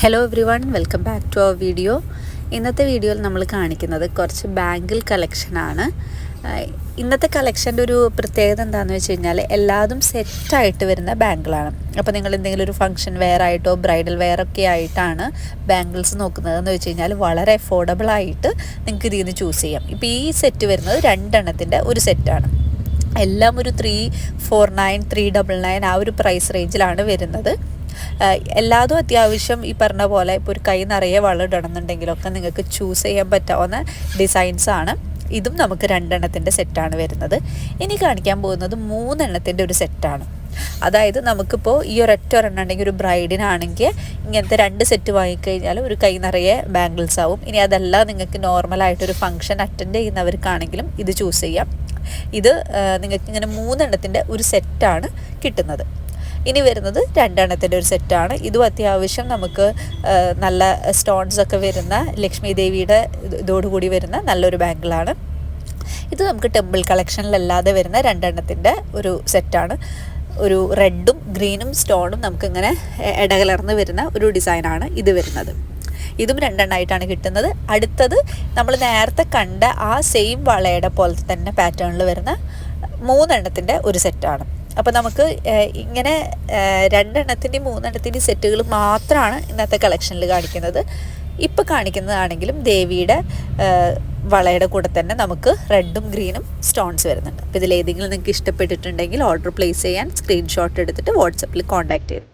Hello everyone welcome back to our video ഇന്നത്തെ വീഡിയോയിൽ നമ്മൾ കാണിക്കുന്നത് കുറച്ച് ബാങ്കിൾ കളക്ഷനാണ് ഇന്നത്തെ കളക്ഷന്റെ ഒരു പ്രത്യേകത എന്താണെന്ന് വെച്ച് കഴിഞ്ഞാൽ എല്ലാതും സെറ്റായിട്ട് വരുന്ന ബാങ്കിളാണ് അപ്പോൾ നിങ്ങൾ എന്തെങ്കിലും ഒരു ഫംഗ്ഷൻ വെയർ ആയിട്ടോ ബ്രൈഡൽ വെയർ ഒക്കെ ആയിട്ടാണ് ബാങ്കിൾസ് നോക്കുന്നതെന്ന് വെച്ച് കഴിഞ്ഞാൽ വളരെ അഫോർഡബിൾ ആയിട്ട് നിങ്ങൾക്ക് ഇതിൽ നിന്ന് ചൂസ് ചെയ്യാം. ഇപ്പോൾ ഈ സെറ്റ് വരുന്നത് രണ്ടെണ്ണത്തിന്റെ ഒരു സെറ്റാണ് എല്ലാം ഒരു three four nine three double nine ആ ഒരു പ്രൈസ് റേഞ്ചിലാണ് വരുന്നത്. എല്ലാതും അത്യാവശ്യം ഈ പറഞ്ഞ പോലെ ഇപ്പോൾ ഒരു കൈ നിറയെ വളം ഇടണമെന്നുണ്ടെങ്കിലൊക്കെ നിങ്ങൾക്ക് ചൂസ് ചെയ്യാൻ പറ്റാവുന്ന ഡിസൈൻസ് ആണ്. ഇതും നമുക്ക് രണ്ടെണ്ണത്തിന്റെ സെറ്റാണ് വരുന്നത്. ഇനി കാണിക്കാൻ പോകുന്നത് മൂന്നെണ്ണത്തിന്റെ ഒരു സെറ്റാണ് അതായത് നമുക്കിപ്പോൾ ഈ ഒരൊറ്റ ഒരെണ്ണം ഉണ്ടെങ്കിൽ ഒരു ബ്രൈഡിനാണെങ്കിൽ ഇങ്ങനത്തെ രണ്ട് സെറ്റ് വാങ്ങിക്കഴിഞ്ഞാൽ ഒരു കൈ നിറയെ ബാംഗിൾസ് ആവും. ഇനി അതെല്ലാം നിങ്ങൾക്ക് നോർമലായിട്ടൊരു ഫംഗ്ഷൻ അറ്റൻഡ് ചെയ്യുന്നവർക്കാണെങ്കിലും ഇത് ചൂസ് ചെയ്യാം. ഇത് നിങ്ങൾക്ക് ഇങ്ങനെ മൂന്നെണ്ണത്തിന്റെ ഒരു സെറ്റാണ് കിട്ടുന്നത്. ഇനി വരുന്നത് രണ്ടെണ്ണത്തിന്റെ ഒരു സെറ്റാണ് ഇതും അത്യാവശ്യം നമുക്ക് നല്ല സ്റ്റോൺസ് ഒക്കെ വരുന്ന ലക്ഷ്മി ദേവിയുടെ ഇതോടുകൂടി വരുന്ന നല്ലൊരു ബാങ്കിളാണ് ഇത് നമുക്ക് ടെമ്പിൾ കളക്ഷനിലല്ലാതെ വരുന്ന രണ്ടെണ്ണത്തിന്റെ ഒരു സെറ്റാണ് ഒരു റെഡും ഗ്രീനും സ്റ്റോണും നമുക്കിങ്ങനെ ഇടകലർന്ന് വരുന്ന ഒരു ഡിസൈനാണ് ഇത് വരുന്നത്. ഇതും രണ്ടെണ്ണമായിട്ടാണ് കിട്ടുന്നത്. അടുത്തത് നമ്മൾ നേരത്തെ കണ്ട ആ സെയിം വളയുടെ പോലത്തെ തന്നെ പാറ്റേണിൽ വരുന്ന മൂന്നെണ്ണത്തിന്റെ ഒരു സെറ്റാണ് അപ്പോൾ നമുക്ക് ഇങ്ങനെ രണ്ടെണ്ണത്തിന്റെയും മൂന്നെണ്ണത്തിന്റെയും സെറ്റുകൾ മാത്രമാണ് ഇന്നത്തെ കളക്ഷനിൽ കാണിക്കുന്നത്. ഇപ്പോൾ കാണിക്കുന്നതാണെങ്കിലും ദേവിയുടെ വളയുടെ കൂടെ തന്നെ നമുക്ക് റെഡും ഗ്രീനും സ്റ്റോൺസ് വരുന്നുണ്ട്. അപ്പോൾ ഇതിലേതെങ്കിലും നിങ്ങൾക്ക് ഇഷ്ടപ്പെട്ടിട്ടുണ്ടെങ്കിൽ ഓർഡർ പ്ലേസ് ചെയ്യാൻ സ്ക്രീൻഷോട്ട് എടുത്തിട്ട് വാട്സപ്പിൽ കോൺടാക്ട് ചെയ്യും.